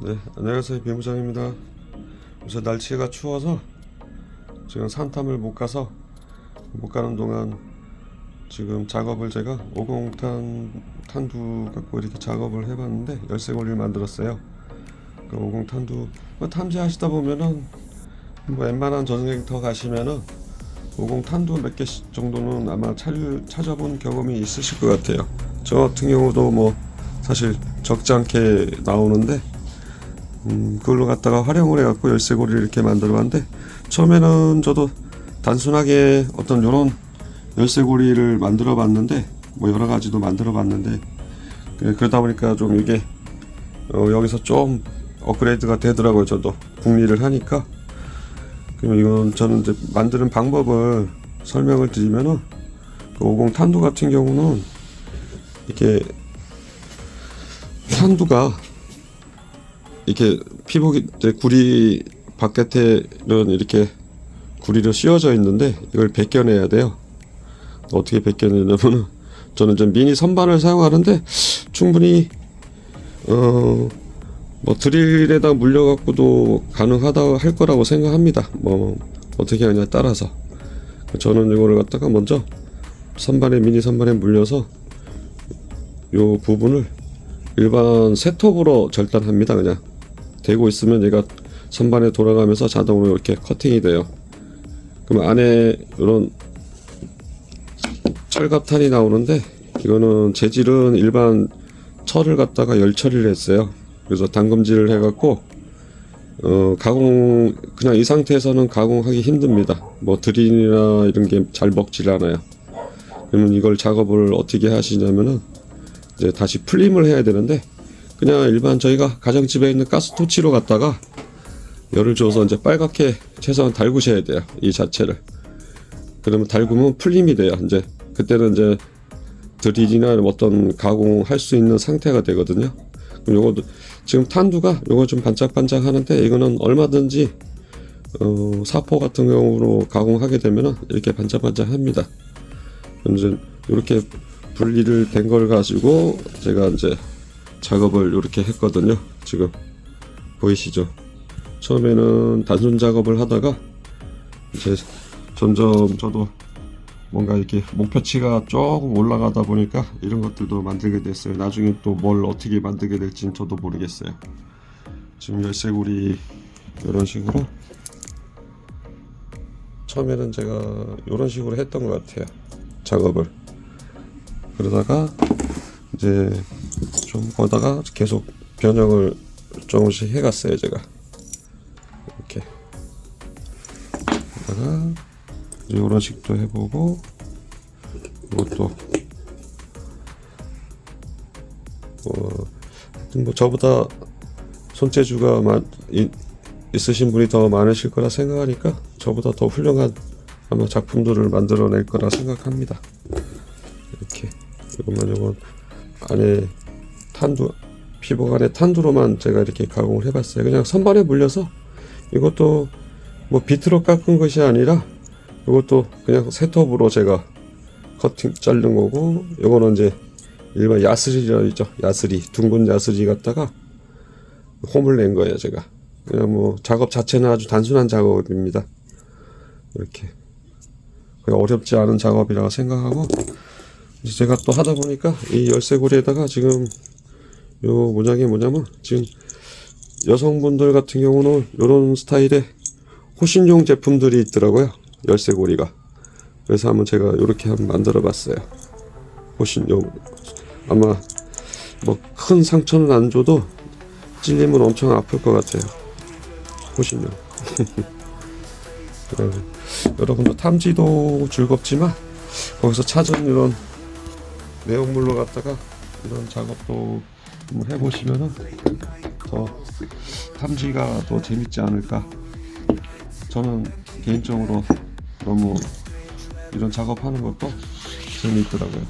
네, 안녕하세요. 비무장입니다. 요새 날씨가 추워서 지금 산탐을 못 가서 못 가는 동안 지금 작업을 제가 50탄 탄두 갖고 이렇게 작업을 해봤는데 열쇠고리를 만들었어요. 그 50탄두 뭐 탐지하시다 보면은 뭐 웬만한 전쟁터 가시면은 50탄두 몇 개 정도는 아마 찾, 찾아본 경험이 있으실 것 같아요. 저 같은 경우도 뭐 사실 적지 않게 나오는데 음, 그걸로 갖다가 활용을 해갖고 열쇠고리를 이렇게 만들어봤는데 처음에는 저도 단순하게 어떤 요런 열쇠고리를 만들어봤는데 뭐 여러 가지도 만들어봤는데 그- 그러다 보니까 좀 이게 어, 여기서 좀 업그레이드가 되더라고요 저도. 궁리를 하니까. 그럼 이건 저는 이제 만드는 방법을 설명을 드리면은 그 50 탄두 같은 경우는 이렇게 탄두가 이렇게 피복이 구리 바깥에는 이렇게 구리로 씌워져 있는데 이걸 벗겨내야 돼요. 어떻게 벗겨내냐면은 저는 좀 미니 선반을 사용하는데 충분히 어 뭐 드릴에다 물려 갖고도 가능하다 할 거라고 생각합니다. 뭐 어떻게 하냐에 따라서 저는 이거를 갖다가 먼저 선반에 미니 선반에 물려서 요 부분을 일반 세톱으로 절단합니다. 그냥 대고 있으면 얘가 선반에 돌아가면서 자동으로 이렇게 커팅이 돼요. 그럼 안에 이런 철갑탄이 나오는데 이거는 재질은 일반 철을 갖다가 열 처리를 했어요. 그래서 당금질을 해갖고 어 가공 그냥 이 상태에서는 가공하기 힘듭니다. 뭐 드릴이나 이런 게 잘 먹질 않아요. 그러면 이걸 작업을 어떻게 하시냐면은 이제 다시 풀림을 해야 되는데 그냥 일반 저희가 가정집에 있는 가스토치로 갖다가 열을 줘서 이제 빨갛게 최소한 달구셔야 돼요. 이 자체를. 그러면 달구면 풀림이 돼요. 이제 그때는 이제 드릴이나 어떤 가공할 수 있는 상태가 되거든요. 그럼 요거 지금 탄두가 요거 좀 반짝반짝 하는데 이거는 얼마든지 어, 사포 같은 경우로 가공하게 되면은 이렇게 반짝반짝 합니다. 그럼 이제 이렇게 분리를 된 걸 가지고 제가 이제 작업을 이렇게 했거든요. 지금 보이시죠? 처음에는 단순 작업을 하다가 이제 점점 저도 뭔가 이렇게 목표치가 조금 올라가다 보니까 이런 것들도 만들게 됐어요. 나중에 또 뭘 어떻게 만들게 될지는 저도 모르겠어요. 지금 열쇠고리 이런 식으로 처음에는 제가 이런 식으로 했던 것 같아요. 작업을 그러다가 이제 좀 보다가 계속 변형을 조금씩 해갔어요 제가. 이렇게. 이제 이런 식도 해보고 이것도. 뭐, 뭐 저보다 손재주가 많, 이, 있으신 분이 더 많으실 거라 생각하니까 저보다 더 훌륭한 아마 작품들을 만들어낼 거라 생각합니다. 이렇게. 이것만 이건 안에 탄두 안에 탄두로만 제가 이렇게 가공을 해봤어요. 그냥 선반에 물려서 이것도 뭐 비트로 깎은 것이 아니라 이것도 그냥 세톱으로 제가 커팅 자른 거고 이거는 이제 일반 야스리죠. 야스리 둥근 야스리 갖다가 홈을 낸 거예요 제가. 그냥 뭐 작업 자체는 아주 단순한 작업입니다. 이렇게. 그냥 어렵지 않은 작업이라고 생각하고 이제 제가 또 하다 보니까 이 열쇠고리에다가 지금 요 모양이 뭐냐면 지금 여성분들 같은 경우는 이런 스타일의 호신용 제품들이 있더라고요. 열쇠고리가. 그래서 한번 제가 이렇게 한번 만들어 봤어요. 호신용. 아마 뭐 큰 상처는 안 줘도 찔리면 엄청 아플 것 같아요. 호신용. 네. 여러분도 탐지도 즐겁지만 거기서 찾은 이런 내용물로 갖다가 이런 작업도 한번 해보시면은 더 탐지가 더 재밌지 않을까. 저는 개인적으로 너무 이런 작업하는 것도 재미있더라고요.